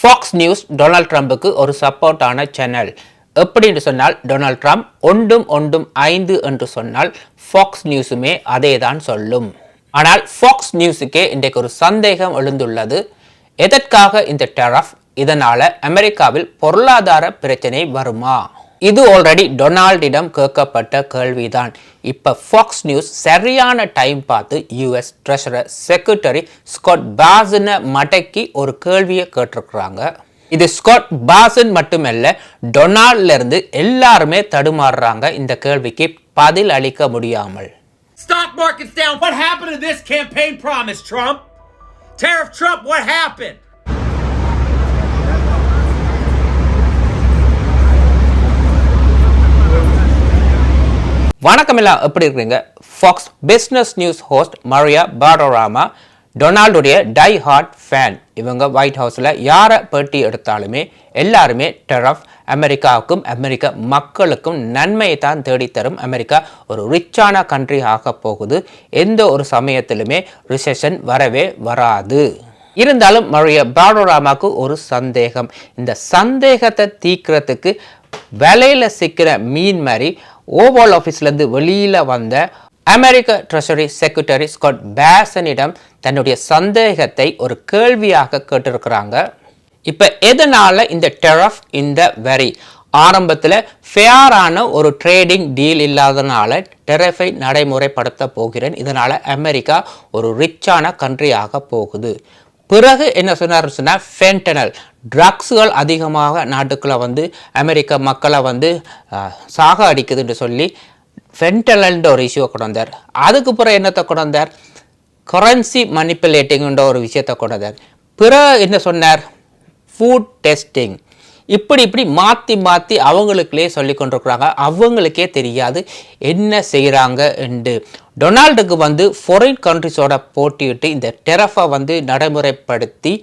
Fox news Donald ட்ரம்புக்கு ஒரு சப்போர்ட்டான channel எப்படின்னு சொன்னால் டொனால்ட் ட்ரம்ப் ஒன்றும் ஒன்றும் ஐந்து என்று சொன்னால் ஃபாக்ஸ் நியூஸுமே அதே தான் சொல்லும். ஆனால் ஃபாக்ஸ் நியூஸுக்கே இன்றைக்கு ஒரு சந்தேகம் எழுந்துள்ளது. எதற்காக இந்த டெரஃப் இதனால் அமெரிக்காவில் பொருளாதார பிரச்சனை வருமா? இது ஆல்ரெடி டொனால்டிடம் கேட்கப்பட்ட கேள்விதான் இப்போ ஃபாக்ஸ் நியூஸ் சரியான டைம் பார்த்து யூஎஸ் ட்ரெஷரர் செக்ரட்டரி ஸ்காட் பாசனை மடக்கி ஒரு கேள்வியை கேட்டிருக்கிறாங்க இது ஸ்காட் பாசன் மட்டுமல்ல டொனால்ட்ல இருந்து எல்லாருமே தடுமாறுறாங்க இந்த கேள்விக்கு பதில் அளிக்க முடியாமல் Stock market's down. What happened to this campaign promise, Trump? Tariff Trump, what happened? வணக்கம் எல்லாம். எப்படி இருக்கிறீங்க? Fox Business News host Maria Bartiromo டொனால்டுடைய die hard fan இவங்க ஒயிட் ஹவுஸில் யாரை பேட்டி எடுத்தாலுமே எல்லாருமே டெரஃப் அமெரிக்காவுக்கும் அமெரிக்க மக்களுக்கும் நன்மையை தான் தேடித்தரும். அமெரிக்கா ஒரு ரிச்சான கண்ட்ரி ஆக போகுது. எந்த ஒரு சமயத்திலுமே ரிசெஷன் வரவே வராது. இருந்தாலும் மழைய பாடோராமாவுக்கு ஒரு சந்தேகம். இந்த சந்தேகத்தை தீக்கிறதுக்கு விலையில சிக்கிற மீன் மாதிரி ஓவால் ஆஃபீஸ்லேருந்து வெளியில் வந்த அமெரிக்க ட்ரெஷரி செக்ரட்டரி ஸ்காட் பேசனிடம் தன்னுடைய சந்தேகத்தை ஒரு கேள்வியாக கேட்டிருக்கிறாங்க. இப்போ எதனால் இந்த டெரஃப் இந்த வரி? ஆரம்பத்தில் ஃபேரான ஒரு ட்ரேடிங் டீல் இல்லாதனால டெரஃபை நடைமுறைப்படுத்த போகிறேன். இதனால் அமெரிக்கா ஒரு ரிச்சான கண்ட்ரியாக போகுது. பிறகு என்ன சொன்னார் சொன்னால் ஃபென்டனல் ட்ரக்ஸுகள் அதிகமாக நாட்டுக்குள்ளே வந்து அமெரிக்க மக்களை வந்து சாக அடிக்குதுன்னு சொல்லி ஃபென்டனல்ன்ற ஒரு இஷ்யூவை கொண்டு வந்தார். அதுக்கு பிறகு என்னத்தை கொண்டு வந்தார்? கரன்சி மனிப்புலேட்டிங்ன்ற ஒரு விஷயத்தை கொண்டு வந்தார். பிறகு என்ன சொன்னார்? ஃபுட் டெஸ்டிங் இப்படி இப்படி மாற்றி மாற்றி அவங்களுக்குள்ளே சொல்லி கொண்டிருக்கிறாங்க. அவங்களுக்கே தெரியாது என்ன செய்கிறாங்க என்று. டொனால்டுக்கு வந்து ஃபாரின் கண்ட்ரிஸோட போட்டியிட்டு இந்த டெரஃபை வந்து நடைமுறைப்படுத்தி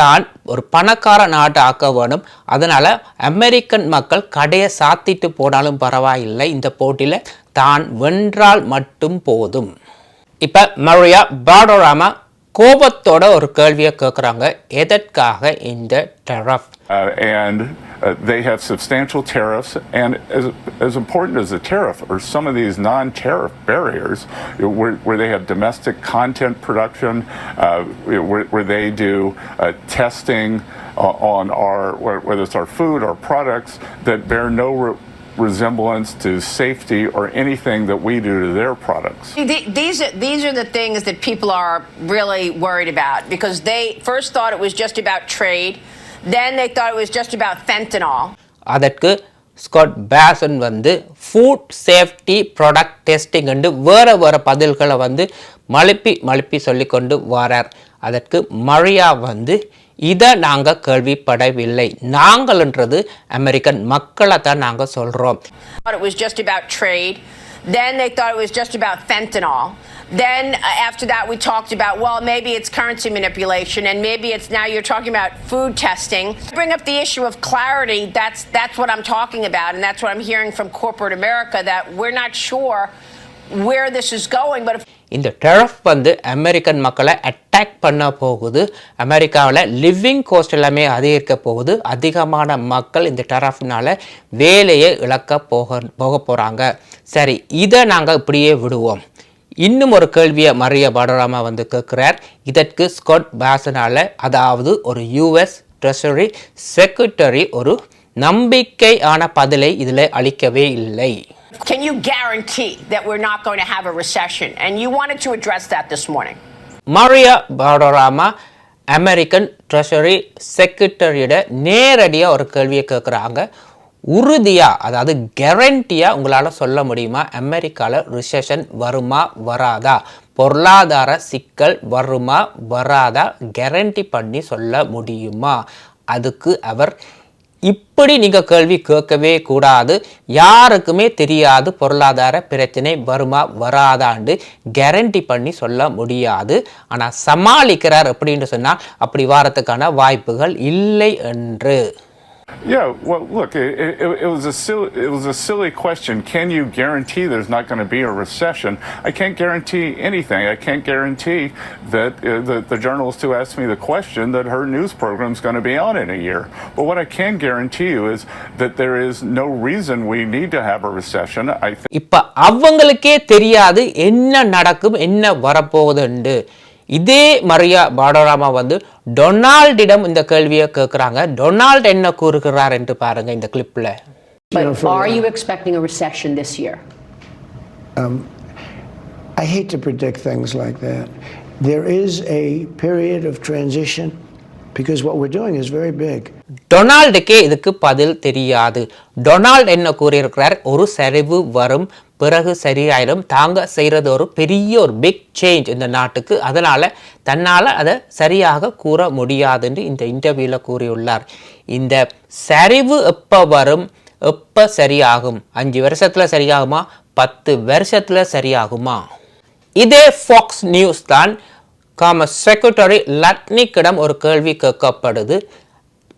தான் ஒரு பணக்கார நாட்டை ஆக்க வேணும். அதனால் அமெரிக்கன் மக்கள் கடையை சாத்திட்டு போனாலும் பரவாயில்லை. இந்த போட்டியில் தான் வென்றால் மட்டும் போதும். இப்போ மரியா பாடோராமா கோபத்தோட ஒரு கேள்வியை கேட்குறாங்க எதற்காக இந்த டெரஃப் Uh, and uh, they have substantial tariffs. And as, as important as the tariff are some of these non tariff barriers you know, where, where they have domestic content production, uh, you know, where, where they do uh, testing uh, on our, wh- whether it's our food, our products, that bear no re- resemblance to safety or anything that we do to their products. The- These are, these are the things that people are really worried about because they first thought it was just about trade, then they thought it was just about fentanyl. அதற்கு Scott Bessent வந்து food safety product testing என்று வேறு வேறு பதில்களை வந்து மழுப்பி மழுப்பி சொல்லிக்கொண்டு வரார் அதற்கு மழையா வந்து இதை நாங்கள் கேள்விப்படவில்லை நாங்கள்ன்றது அமெரிக்கன் மக்களை தான் நாங்கள் சொல்கிறோம் then they thought it was just about fentanyl. Then uh, after that, we talked about well, maybe it's currency manipulation, and maybe it's now you're talking about food testing. Bring up the issue of clarity. That's that's what I'm talking about, and that's what I'm hearing from corporate America that we're not sure where this is going. But if இந்த டெரஃப் வந்து American மக்களை attack பண்ண போகுது. அமெரிக்காவில் living cost எல்லாமே அதிகரிக்க போகுது. அதிகமான மக்கள் இந்த டெரஃப்னால் வேலையை இழக்க போக போக போகிறாங்க சரி இதை நாங்கள் இப்படியே விடுவோம். இன்னும் ஒரு கேள்வியை மரிய பாடராமா வந்து கேட்குறார். இதற்கு ஸ்காட் பேசனால அதாவது ஒரு யூஎஸ் ட்ரெஷரி செக்ரட்டரி ஒரு நம்பிக்கையான பதிலை இதில் அளிக்கவே இல்லை. Can you guarantee that we're not going to have a recession? And you wanted to address that this morning. Maria Bartiromo American treasury செக்ரட்டரியிட நேரடியாக ஒரு கேள்வியை கேட்குறாங்க உறுதியாக அதாவது கேரண்டியாக உங்களால் சொல்ல முடியுமா? அமெரிக்காவில் ரிசெஷன் வருமா வராதா? பொருளாதார சிக்கல் வருமா வராதா? கேரண்டி பண்ணி சொல்ல முடியுமா? அதுக்கு அவர் இப்படி நீங்கள் கேள்வி கேட்கவே கூடாது. யாருக்குமே தெரியாது பொருளாதார பிரச்சனை வருமா வராதாண்டு கேரண்டி பண்ணி சொல்ல முடியாது. ஆனால் சமாளிக்கிறார் அப்படின்னு சொன்னால் அப்படி வாரத்துக்கான வாய்ப்புகள் இல்லை என்று. Yeah, well, look, it, it, it was a silly, it was a silly question. Can you guarantee there's not going to be a recession? I can't guarantee anything. I can't guarantee that uh, the, the journalist who asked me the question that her news program is going to be on in a year. But what I can guarantee you is that there is no reason we need to have a recession. I think. இப்ப அவங்களுக்கே தெரியாது என்ன நடக்கும் என்ன வரப்போகுதுண்டு இதே மரியா பாடோராமா வந்து டொனால்டிடம் இந்த கேள்வியை கேட்குறாங்க டொனால்ட் என்ன கூறுகிறார் என்று பாருங்க இந்த கிளிப்ல But are you expecting a recession this year? I hate to predict things like that. There is a period of transition because what we're doing is very big. டொனால்டுக்கே இதுக்கு பதில் தெரியாது டொனால்ட் என்ன கூறியிருக்கிறார் ஒரு சரிவு வரும் பிறகு சரியாயிடும் தாங்க செய்கிறது ஒரு பெரிய ஒரு பிக் சேஞ்ச் இந்த நாட்டுக்கு. அதனால் தன்னால் அதை சரியாக கூற முடியாதுன்னு இந்த இன்டர்வியூவில் கூறியுள்ளார். இந்த சரிவு எப்போ வரும்? எப்போ சரியாகும்? அஞ்சு வருஷத்தில் சரியாகுமா? பத்து வருஷத்தில் சரியாகுமா? இதே ஃபாக்ஸ் நியூஸ் தான். காமர்ஸ் செக்ரட்டரி லட்னிக்கிடம் ஒரு கேள்வி கேட்கப்படுது.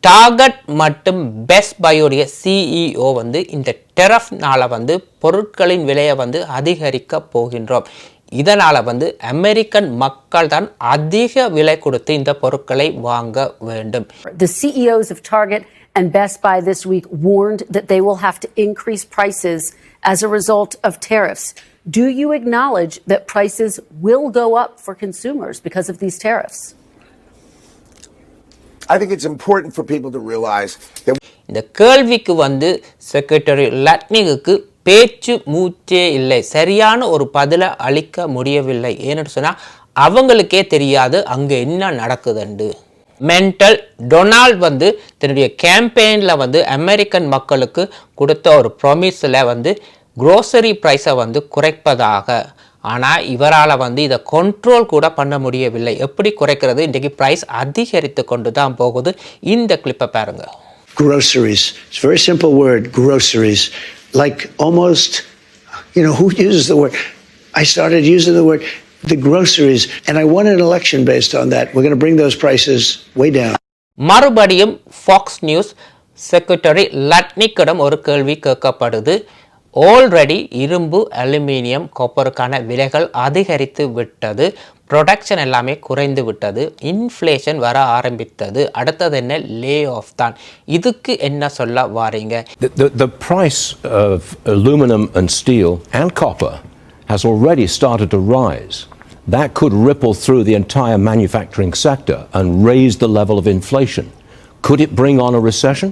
டார்கெட் மற்றும் பெஸ்ட் பையோடைய சிஇஓ வந்து இந்த டெரஃப்னால வந்து பொருட்களின் விலையை வந்து அதிகரிக்க போகின்றோம் இதனால் வந்து அமெரிக்கன் மக்கள் தான் அதிக விலை கொடுத்து இந்த பொருட்களை வாங்க வேண்டும் The CEOs of Target and Best Buy this week warned that they will have to increase prices as a result of tariffs. Do you acknowledge that prices will go up for consumers because of these tariffs? I think it's important for people to realize that இந்த கேள்விக்கு வந்து secretary லட்னிகுக்கு பேச்சு மூச்சே இல்லை. சரியான ஒரு பதிலை அளிக்க முடியவில்லை. ஏன்னு சொன்னால் அவங்களுக்கே தெரியாது அங்கே என்ன நடக்குதுண்டு. மென்டல் டொனால்ட் வந்து தன்னுடைய கேம்பெயினில் வந்து அமெரிக்கன் மக்களுக்கு கொடுத்த ஒரு ப்ரொமிஸில் வந்து க்ரோசரி ப்ரைஸை வந்து குறைப்பதாக ஆனால் இவரால் வந்து இதை கண்ட்ரோல் கூட பண்ண முடியவில்லை எப்படி குறைக்கிறது இன்றைக்கு ப்ரைஸ் அதிகரித்து கொண்டு தான் போகுது இந்த கிளிப்பை பாருங்கள் Groceries. It's a very simple word, groceries. Like almost, you know, who uses the word? I started using the word the groceries, and I won an election based on that. We're going to bring those prices way down. மறுபடியும் Fox News secretary லட்னிக்கிடம் ஒரு கேள்வி கேட்கப்படுது already இரும்பு aluminium கொப்பருக்கான விலைகள் அதிகரித்து விட்டது production எல்லாமே குறைந்து விட்டது இன்ஃப்ளேஷன் வர ஆரம்பித்தது அடுத்தது என்ன லே ஆஃப் தான் இதுக்கு என்ன சொல்ல வாரீங்க The, the, the price of aluminum and steel and copper has already started to rise. That could ripple through the entire manufacturing sector and raise the level of inflation. Could it bring on a recession?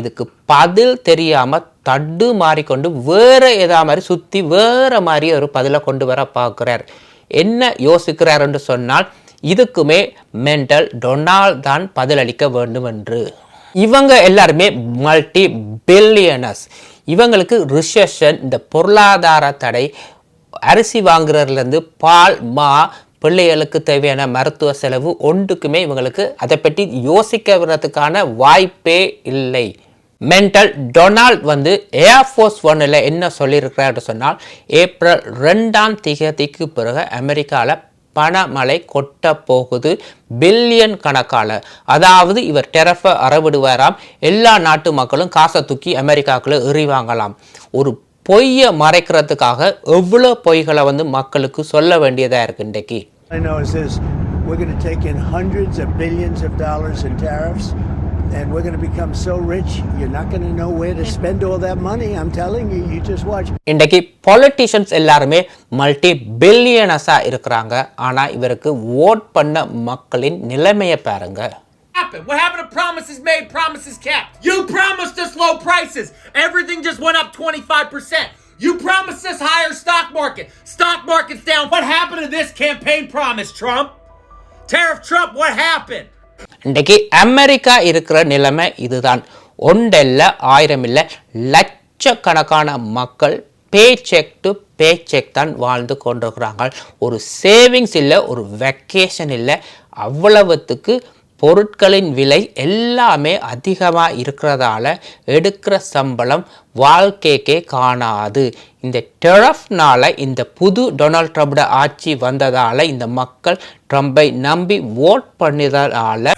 இதுக்கு பதில் தெரியாமல் தடு மாறிக்கொண்டு வேறு எதா மாதிரி சுற்றி வேறு மாதிரி ஒரு பதிலை கொண்டு வர பார்க்குறார். என்ன யோசிக்கிறார் என்று சொன்னால் இதுக்குமே மென்டல் டொனால்ட் தான் பதிலளிக்க வேண்டும் என்று இவங்க எல்லாருமே மல்டி பில்லியனர்ஸ் இவங்களுக்கு ரிசெஷன் இந்த பொருளாதார தடை அரிசி வாங்குறதுலேருந்து பால் மா பிள்ளைகளுக்கு தேவையான மருத்துவ செலவு ஒன்றுக்குமே இவங்களுக்கு அதை பற்றி யோசிக்கிறதுக்கான வாய்ப்பே இல்லை. மென்டல் டொனால்ட் வந்து ஏர்ஃபோர்ஸ் ஒன்னில் என்ன சொல்லியிருக்கிறாரு சொன்னால் ஏப்ரல் ரெண்டாம் திகதிக்கு பிறகு அமெரிக்காவில் பணமழை கொட்ட போகுது பில்லியன் கணக்கால. அதாவது இவர் டெரஃபை அறவிடுவாராம் எல்லா நாட்டு மக்களும் காசை தூக்கி அமெரிக்காக்குள்ளே எறிவாங்களாம். ஒரு பொய்யை மறைக்கிறதுக்காக எவ்வளோ பொய்களை வந்து மக்களுக்கு சொல்ல வேண்டியதாக இருக்கு இன்றைக்கு? I know is this we're going to take in hundreds of billions of dollars in tariffs, and we're going to become so rich, you're not going to know where to spend all that money. I'm telling you, you just watch. இன்றைக்கு politicians எல்லாருமே multi பில்லியனஸாக இருக்கிறாங்க ஆனால் இவருக்கு vote பண்ண மக்களின் நிலைமையை பாருங்க happened? What happened to promises made, promises kept? You promised us low prices. Everything just went up 25%. You promised us higher stock market. Stock market's down. What happened to this campaign promise, Trump? Tariff Trump, what happened? இன்றைக்கு America இருக்கிற நிலைமை இதுதான். ஒன்றல்ல ஆயிரம் இல்லை லட்சக்கணக்கான மக்கள் pay check to pay check தான் வாழ்ந்து கொண்டிருக்கிறாங்க ஒரு சேவிங்ஸ் இல்லை ஒரு வெக்கேஷன் இல்லை அவ்வளவுத்துக்கு பொருட்களின் விலை எல்லாமே அதிகமாக இருக்கிறதால எடுக்கிற சம்பளம் வாழ்க்கைக்கே காணாது இந்த டெரஃப்னால இந்த புது டொனால்ட் ட்ரம்ப்ட ஆட்சி வந்ததால் இந்த மக்கள் ட்ரம்பை நம்பி ஓட் பண்ணதால.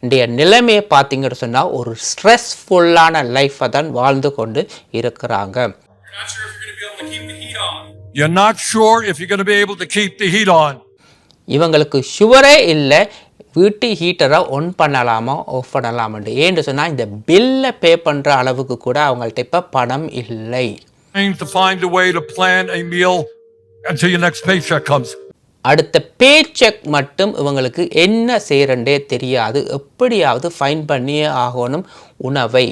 இன்றைய நிலைமையை பார்த்தீங்கன்னு சொன்னால் ஒரு ஸ்ட்ரெஸ்ஃபுல்லான லைஃப்பை தான் வாழ்ந்து கொண்டு இருக்கிறாங்க You're not sure if you're going to be able to keep the heat on. இவங்களுக்கு ஷுவரே இல்லை வீட்டு ஹீட்டரை ஒன் பண்ணலாமா ஆஃப் பண்ணலாமான்னு ஏன்னு சொன்னால் இந்த பில்லை பே பண்ணுற அளவுக்கு கூட அவங்கள்ட்ட இப்போ பணம் இல்லை. அடுத்த பே செக் மட்டும் இவங்களுக்கு என்ன செய்கிறண்டே தெரியாது. எப்படியாவது ஃபைன் பண்ணியே ஆகணும் உணவை.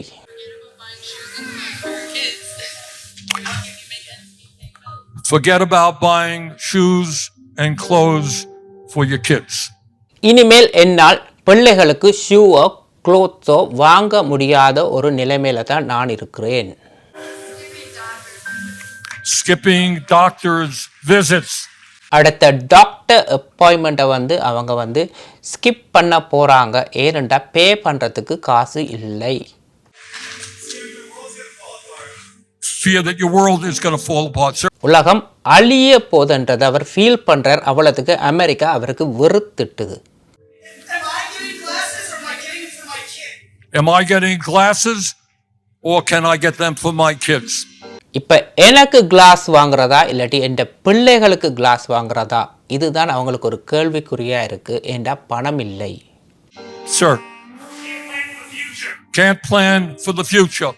Forget about buying shoes and clothes for your kids. இனிமேல் என்னால் பிள்ளைகளுக்கு ஷூவோ க்ளோத்ஸோ வாங்க முடியாத ஒரு நிலைமையில தான் நான் இருக்கிறேன் Skipping doctor's visits. அடுத்த டாக்டர் அப்பாயின்மெண்ட்டை வந்து அவங்க வந்து ஸ்கிப் பண்ண போகிறாங்க ஏனெண்டா பே பண்ணுறதுக்கு காசு இல்லை Fear that your world is going to fall apart. Sir, உலகம் அழிய போதுன்றதை அவர் ஃபீல் பண்ணுறார் அவ்வளோத்துக்கு அமெரிக்கா அவருக்கு வெறுத்துட்டுது Am I getting glasses or can I get them for my kids? இப்போ எனக்கு கிளாஸ் வாங்குறதா இல்லாட்டி என் பிள்ளைகளுக்கு கிளாஸ் வாங்குறதா இதுதான் அவங்களுக்கு ஒரு கேள்விக்குறியாக இருக்குது ஏண்டா பணம் இல்லை Sir, can't plan for the future.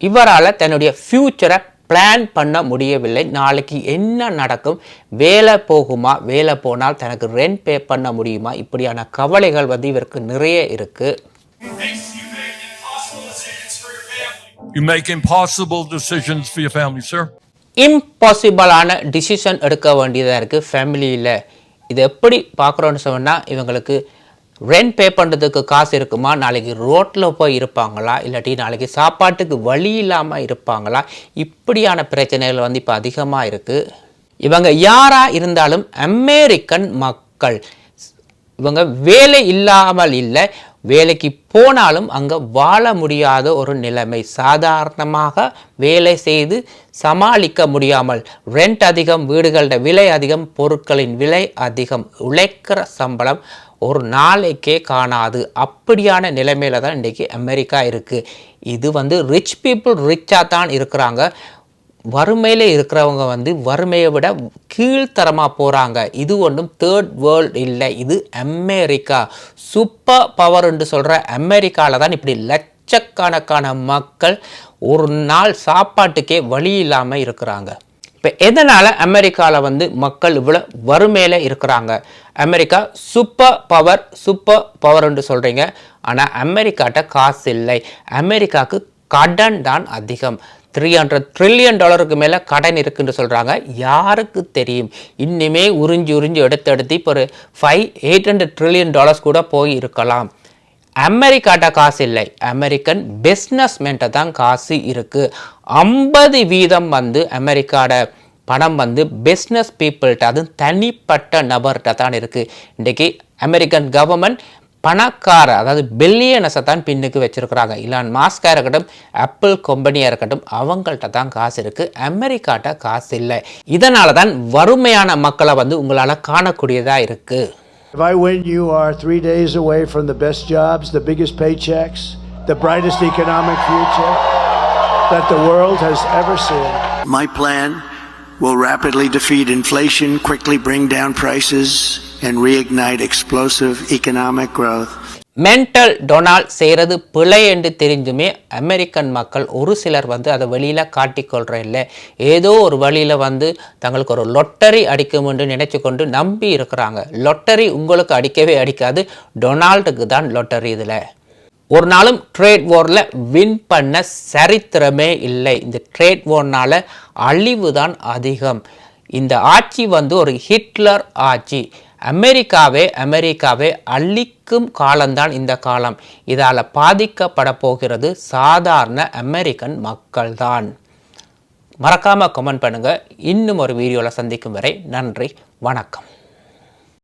இவரால் தன்னுடைய ஃப்யூச்சரை பிளான் பண்ண முடியவில்லை. நாளைக்கு என்ன நடக்கும்? வேலை போகுமா? வேலை போனால் தனக்கு ரெண்ட் பே பண்ண முடியுமா? இப்படியான கவலைகள் வந்து இவருக்கு நிறைய இருக்குது You make impossible decisions for your family, sir. இம்பாசிபிளான டிசிஷன் எடுக்க வேண்டியதாக இருக்குது ஃபேமிலியில் இது எப்படி பார்க்குறோன்னு சொன்னால் இவங்களுக்கு ரெண்ட் பே பண்ணுறதுக்கு காசு இருக்குமா? நாளைக்கு ரோட்டில் போய் இருப்பாங்களா? இல்லாட்டி நாளைக்கு சாப்பாட்டுக்கு வழி இல்லாமல் இருப்பாங்களா? இப்படியான பிரச்சனைகள் வந்து இப்போ அதிகமாக இருக்குது இவங்க யாராக இருந்தாலும் அமெரிக்கன் மக்கள் இவங்க வேலை இல்லாமல் இல்லை வேலைக்கு போனாலும் அங்கே வாழ முடியாத ஒரு நிலைமை. சாதாரணமாக வேலை செய்து சமாளிக்க முடியாமல் ரெண்ட் அதிகம் வீடுகளோட விலை அதிகம் பொருட்களின் விலை அதிகம். உழைக்கிற சம்பளம் ஒரு நாளைக்கே காணாது. அப்படியான நிலைமையில் தான் இன்றைக்கி அமெரிக்கா இருக்குது இது வந்து ரிச் பீப்புள் ரிச்சாக தான் இருக்கிறாங்க. வறுமையில் இருக்கிறவங்க வந்து வறுமையை விட கீழ்த்தரமாக போகிறாங்க இது ஒன்றும் தேர்ட் வேர்ல்டு இல்லை. இது அமெரிக்கா. சூப்பர் பவர்ன்னு சொல்கிற அமெரிக்காவில் தான் இப்படி லட்சக்கணக்கான மக்கள் ஒரு நாள் சாப்பாட்டுக்கே வழி இல்லாமல் இருக்கிறாங்க. இப்போ எதனால் அமெரிக்காவில் வந்து மக்கள் இவ்வளோ வறுமையில் இருக்கிறாங்க? அமெரிக்கா சூப்பர் பவர் சூப்பர் பவர்ன்னு சொல்கிறீங்க ஆனால் அமெரிக்காட்ட காசு இல்லை. அமெரிக்காவுக்கு கடன் தான் அதிகம். த்ரீ ஹண்ட்ரட் ட்ரில்லியன் டாலருக்கு மேலே கடன் இருக்குன்னு சொல்கிறாங்க யாருக்கு தெரியும்? இன்னுமே உறிஞ்சி உறிஞ்சி எடுத்து எடுத்து இப்போ ஒரு five eight hundred trillion dollars கூட போய் இருக்கலாம். அமெரிக்காட்ட காசு இல்லை. அமெரிக்கன் பிஸ்னஸ்மென்ட்ட தான் காசு இருக்குது ஐம்பது வீதம் வந்து அமெரிக்காட பணம் வந்து பிஸ்னஸ் பீப்புள்கிட்ட அதுவும் தனிப்பட்ட நபர்கிட்ட தான் இருக்குது இன்றைக்கி அமெரிக்கன் கவர்மெண்ட் பணக்கார அதாவது பில்லியனஸை தான் பின்னுக்கு வச்சுருக்குறாங்க இல்லான் மாஸ்காக இருக்கட்டும் ஆப்பிள் கம்பெனியாக இருக்கட்டும் அவங்கள்ட்ட தான் காசு இருக்குது அமெரிக்காட்ட காசு இல்லை இதனால தான் வறுமையான மக்களை வந்து உங்களால் காணக்கூடியதாக இருக்குது If I win, you are three days away from the best jobs, the biggest paychecks, the brightest economic future that the world has ever seen. My plan will rapidly defeat inflation, quickly bring down prices, and reignite explosive economic growth. Mental Donald செய்கிறது பிழை என்று தெரிஞ்சுமே American மக்கள் ஒரு சிலர் வந்து அதை வெளியில் காட்டிக்கொள்கிற இல்லை ஏதோ ஒரு வழியில் வந்து தங்களுக்கு ஒரு லொட்டரி அடிக்கும் என்று நினைச்சு கொண்டு நம்பி இருக்கிறாங்க. லொட்டரி உங்களுக்கு அடிக்கவே அடிக்காது. டொனால்டுக்கு தான் லொட்டரி இதில். ஒரு நாளும் ட்ரேட் வாரில் வின் பண்ண சரித்திரமே இல்லை. இந்த ட்ரேட் வார்னால் அழிவு தான் அதிகம். இந்த ஆட்சி வந்து ஒரு ஹிட்லர் ஆட்சி. அமெரிக்காவே அமெரிக்காவே அள்ளிக்கும் காலம்தான் இந்த காலம். இதால் பாதிக்கப்பட போகிறது சாதாரண அமெரிக்கன் மக்கள்தான். மறக்காமல் கமெண்ட் பண்ணுங்கள் இன்னும் ஒரு வீடியோவில் சந்திக்கும் வரை நன்றி வணக்கம்.